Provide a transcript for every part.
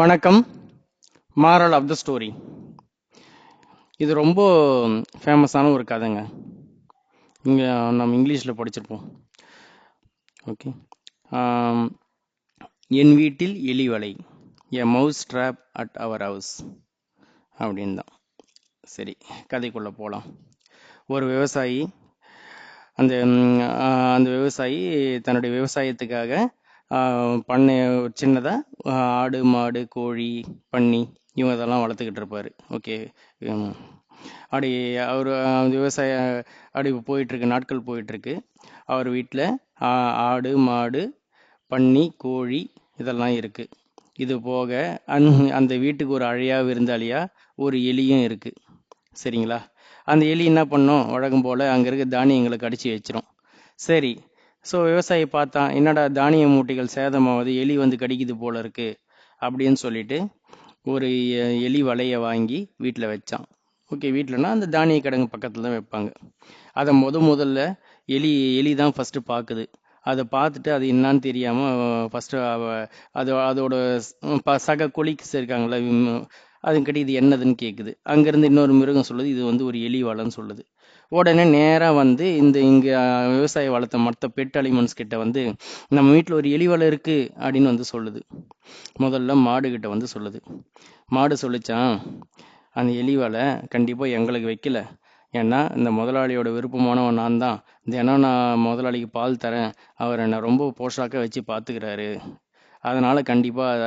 வணக்கம். Moral of the story இது ரொம்ப ஃபேமஸான ஒரு கதைங்க. இங்கே நம்ம இங்கிலீஷில் படிச்சிருப்போம். ஓகே என் வீட்டில் எலி வலை. A mouse trap at our house அப்படின்னு தான். சரி கதைக்குள்ளே போகலாம் ஒரு விவசாயி அந்த அந்த விவசாயி தன்னுடைய விவசாயத்துக்காக பண்ணை சின்னதாக ஆடு மாடு கோழி பன்னி இவங்க இதெல்லாம் வளர்த்துக்கிட்டு இருப்பார். ஓகே அப்படி அவர் விவசாய அப்படி போயிட்டுருக்கு நாட்கள் போயிட்டுருக்கு. அவர் வீட்டில் ஆடு மாடு பன்னி கோழி இதெல்லாம் இருக்குது இது போக அந் அந்த வீட்டுக்கு ஒரு அழையா விருந்தாளியாக ஒரு எலியும் இருக்குது சரிங்களா? அந்த எலி என்ன பண்ணும்? வழக்கம் போல் அங்கே இருக்க தானியங்களை கடிச்சு வச்சிரும். சரி ஸோ விவசாயி பார்த்தான் என்னடா தானிய மூட்டைகள் சேதமாவது எலி வந்து கடிக்குது போல இருக்கு அப்படின்னு சொல்லிட்டு ஒரு எலி வலையை வாங்கி வீட்டில் வச்சான். ஓகே வீட்டிலனா அந்த தானிய கிடங்கு பக்கத்தில் தான் வைப்பாங்க. அதை முத முதல்ல எலி எலி தான் ஃபஸ்ட்டு பார்க்குது அதை பார்த்துட்டு அது என்னான்னு தெரியாமல் ஃபஸ்ட்டு அது அதோட ப- சக கொலிக்ஸ் இருக்காங்களே அதுங்கிட்ட இது என்னதுன்னு கேட்குது அங்கேருந்து இன்னொரு மிருகம் சொல்லுது இது வந்து ஒரு எலி வலைன்னு சொல்லுது. உடனே நேராக வந்து இந்த இங்கே விவசாய வளத்தை மற்ற பெட் அலிமெண்ட்ஸ் கிட்ட வந்து நம்ம வீட்டில் ஒரு எலி வளம் இருக்குது அப்படின்னு வந்து சொல்லுது. முதல்ல மாடுகிட்ட வந்து சொல்லுது. மாடு சொல்லிச்சான் அந்த எலி வலை கண்டிப்பாக எங்களுக்கு வைக்கல. ஏன்னா இந்த முதலாளியோட விருப்பமானவன் நான் தான் தினம் நான் முதலாளிக்கு பால் தரேன். அவர் என்னை ரொம்ப போஷாக்க வச்சு பார்த்துக்கிறாரு அதனால கண்டிப்பாக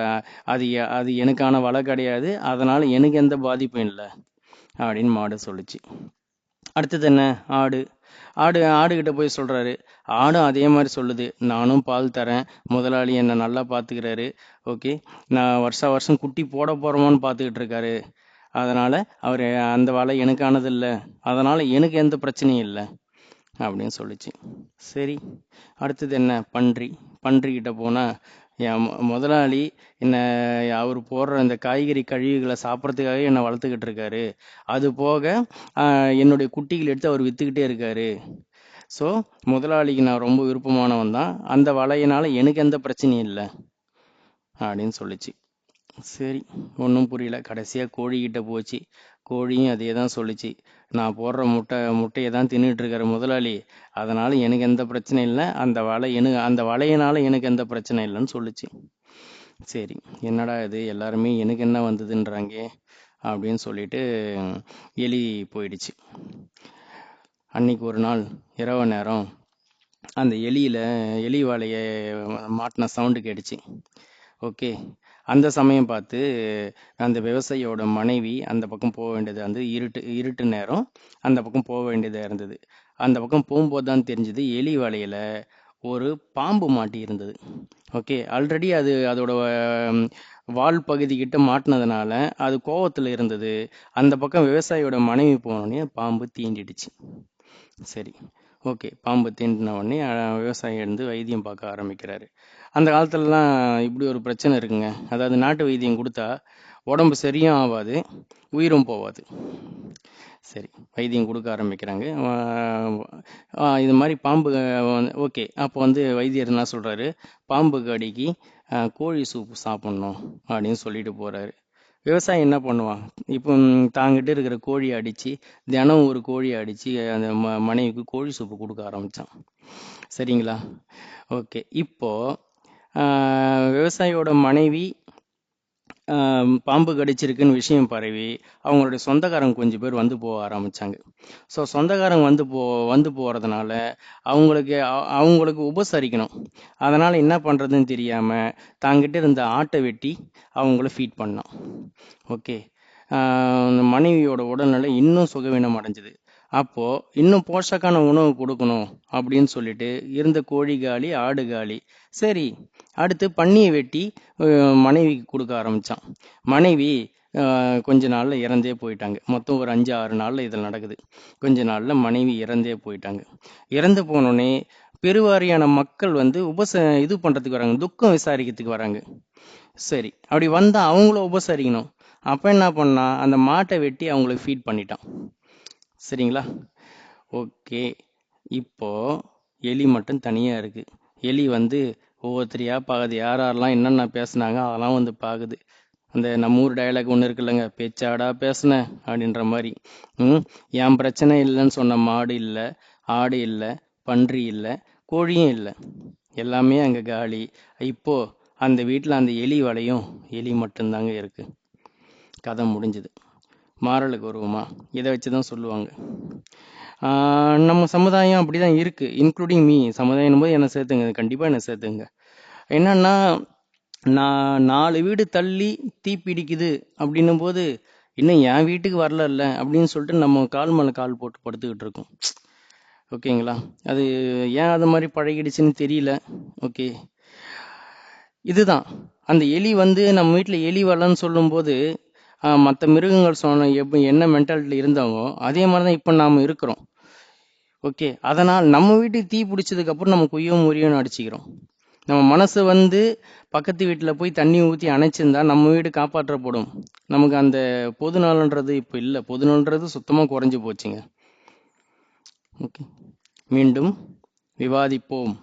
அது அது எனக்கான வலை கிடையாது. அதனால எனக்கு எந்த பாதிப்பும் இல்லை அப்படின்னு மாடு சொல்லுச்சு. அடுத்தது என்ன? ஆடு. ஆடு ஆடுகிட்ட போய் சொல்றாரு. ஆடும் அதே மாதிரி சொல்லுது. நானும் பால் தரேன். முதலாளி என்னை நல்லா பார்த்துக்கிறாரு ஓகே. நான் வருஷா வருஷம் குட்டி போட போறோமான்னு பார்த்துக்கிட்டு இருக்காரு. அதனால அவர் அந்த வலை எனக்கானது இல்லை. அதனால எனக்கு எந்த பிரச்சனையும் இல்லை அப்படின்னு சொல்லுச்சு. சரி. அடுத்தது என்ன? பன்றி. பன்றிக்கிட்ட போனால் என் முதலாளி என்னை அவர் போடுற இந்த காய்கறி கழிவுகளை சாப்பிட்றதுக்காக என்னை வளர்த்துக்கிட்டு இருக்காரு. அது போக என்னுடைய குட்டிகள் எடுத்து அவர் விற்றுக்கிட்டே இருக்காரு. ஸோ முதலாளிக்கு நான் ரொம்ப விருப்பமானவன் தான். அந்த வலையினால் எனக்கு எந்த பிரச்சனையும் இல்லை. அப்படின்னு சொல்லிச்சு. சரி ஒன்றும் புரியல. கடைசியாக கோழிக்கிட்ட போச்சு. கோழியும் அதே தான் சொல்லுச்சு. நான் போடுற முட்டை முட்டையை தான் தின்னுட்டுருக்கிற முதலாளி. அதனால் எனக்கு எந்த பிரச்சனையும் இல்லை. அந்த வலை எனக்கு அந்த வலையினால் எனக்கு எந்த பிரச்சனை இல்லைன்னு சொல்லுச்சு. சரி என்னடா இது? எல்லாருமே எனக்கு என்ன வந்ததுன்றாங்க? அப்படின்னு சொல்லிட்டு எலி போயிடுச்சு. அன்னைக்கு ஒரு நாள் இரவு நேரம். அந்த எலியில் எலி வலையை மாட்டின சவுண்டு கேட்டுச்சு. ஓகே அந்த சமயம் பார்த்து அந்த விவசாயியோட மனைவி அந்த பக்கம் போக வேண்டியது வந்து இருட்டு இருட்டு நேரம் அந்த பக்கம் போக வேண்டியதாக இருந்தது. அந்த பக்கம் போகும்போது தான் தெரிஞ்சது எலி வலையில் ஒரு பாம்பு மாட்டி இருந்தது. ஓகே ஆல்ரெடி அது அதோட வால் பகுதி கிட்ட மாட்டினதுனால அது கோவத்தில் இருந்தது. அந்த பக்கம் விவசாயியோட மனைவி போனோடனே பாம்பு தீண்டிடுச்சு. சரி. ஓகே. பாம்பு தீண்டின உடனே விவசாயி இருந்து வைத்தியம் பார்க்க ஆரம்பிக்கிறாரு. அந்த காலத்துலலாம் இப்படி ஒரு பிரச்சனை இருக்குங்க. அதாவது நாட்டு வைத்தியம் கொடுத்தா உடம்பு சரியும் ஆகாது உயிரும் போகாது சரி வைத்தியம் கொடுக்க ஆரம்பிக்கிறாங்க. இது மாதிரி பாம்பு ஓகே. அப்போ வந்து வைத்தியர் என்ன சொல்கிறாரு பாம்பு கடிக்கு கோழி சூப்பு சாப்பிட்ணும் அப்படின்னு சொல்லிட்டு போகிறாரு விவசாயி என்ன பண்ணுவான் இப்போ தாங்கிட்ட இருக்கிற கோழியை அடித்து தினம் ஒரு கோழியை அடித்து அந்த ம- மனைவிக்கு கோழி சூப்பு கொடுக்க ஆரம்பித்தான் சரிங்களா? ஓகே. இப்போது விவசாயியோட மனைவி பாம்பு கடிச்சிருக்குன்னு விஷயம் பரவி அவங்களுடைய சொந்தக்காரங்க கொஞ்சம் பேர் வந்து போக ஆரம்பித்தாங்க ஸோ சொந்தக்காரங்க வந்து போ வந்து போகிறதுனால அவங்களுக்கு அவங்களுக்கு உபசரிக்கணும். அதனால் என்ன பண்ணுறதுன்னு தெரியாமல் தாங்கிட்ட இருந்த ஆட்டை வெட்டி அவங்கள ஃபீட் பண்ணோம் ஓகே மனைவியோட உடல்நிலை இன்னும் சுகவீனம் அடைஞ்சது அப்போது இன்னும் போஷக்கான உணவு கொடுக்கணும் அப்படின்னு சொல்லிட்டு இருந்த கோழி காலி ஆடு காலி. சரி அடுத்து பன்னியை வெட்டி மனைவிக்கு கொடுக்க ஆரம்பிச்சான். மனைவி கொஞ்ச நாளில் இறந்தே போயிட்டாங்க. மொத்தம் ஒரு அஞ்சு ஆறு நாளில் இதில் நடக்குது. கொஞ்ச நாளில் மனைவி இறந்தே போயிட்டாங்க. இறந்து போனோடனே பெருவாரியான மக்கள் வந்து உபச இது பண்ணுறதுக்கு வராங்க. துக்கம் விசாரிக்கிறதுக்கு வராங்க. சரி அப்படி வந்தால் அவங்கள உபசரிக்கணும். அப்போ என்ன பண்ணா அந்த மாட்டை வெட்டி அவங்களுக்கு ஃபீட் பண்ணிட்டான். சரிங்களா? ஓகே. இப்போது எலி மட்டும் தனியாக இருக்குது எலி வந்து ஒவ்வொருத்தரையாக பார்க்குது யார் யாரெல்லாம் என்னென்ன பேசுனாங்க அதெல்லாம் வந்து பார்க்குது அந்த நம்ம ஊர் டயலாக் ஒன்று இருக்குல்லங்க. பேச்சாடா பேசுன அப்படின்ற மாதிரி. ம்? என் பிரச்சனை இல்லைன்னு சொன்ன மாடு இல்லை ஆடு இல்லை பன்றி இல்லை கோழியும் இல்லை. எல்லாமே அங்கே காலி. இப்போ அந்த வீட்டில் அந்த எலி வலையும் எலி மட்டும்தாங்க இருக்குது கதை முடிஞ்சுது. மாறலுக்கு வருவோமா? இதை வச்சு தான் சொல்லுவாங்க. ஆஹ் நம்ம சமுதாயம் அப்படிதான் இருக்கு. இன்க்ளூடிங் மீ சமுதாயம் போது என்னை சேர்த்துங்க. கண்டிப்பாக என்ன சேர்த்துங்க. என்னன்னா நான் நாலு வீடு தள்ளி தீ பிடிக்குது அப்படின்னும் போது இன்னும் என் வீட்டுக்கு வரல அப்படின்னு சொல்லிட்டு நம்ம கால் மேலே கால் போட்டு படுத்துக்கிட்டு இருக்கோம். ஓகேங்களா? அது ஏன் அது மாதிரி பழகிடுச்சுன்னு தெரியல. ஓகே. இதுதான். அந்த எலி வந்து நம்ம வீட்டில் எலி வரலன்னு சொல்லும்போது மற்ற மிருகங்கள் சொன்ன எப் என்ன மென்டாலிட்டியில் இருந்தாங்களோ அதே மாதிரி தான் இப்போ நாம் இருக்கிறோம். ஓகே அதனால் நம்ம வீட்டுக்கு தீ பிடிச்சதுக்கப்புறம் நம்ம குய்யோ முறியோன்னு அடிச்சுக்கிறோம். நம்ம மனசு வந்து பக்கத்து வீட்டில் போய் தண்ணி ஊற்றி அணைச்சிருந்தா நம்ம வீடு காப்பாற்றப்படும். நமக்கு அந்த பொது நலன்றது இப்போ இல்லை. பொது நலன்றது சுத்தமாக குறைஞ்சி போச்சுங்க. ஓகே மீண்டும் விவாதிப்போம்.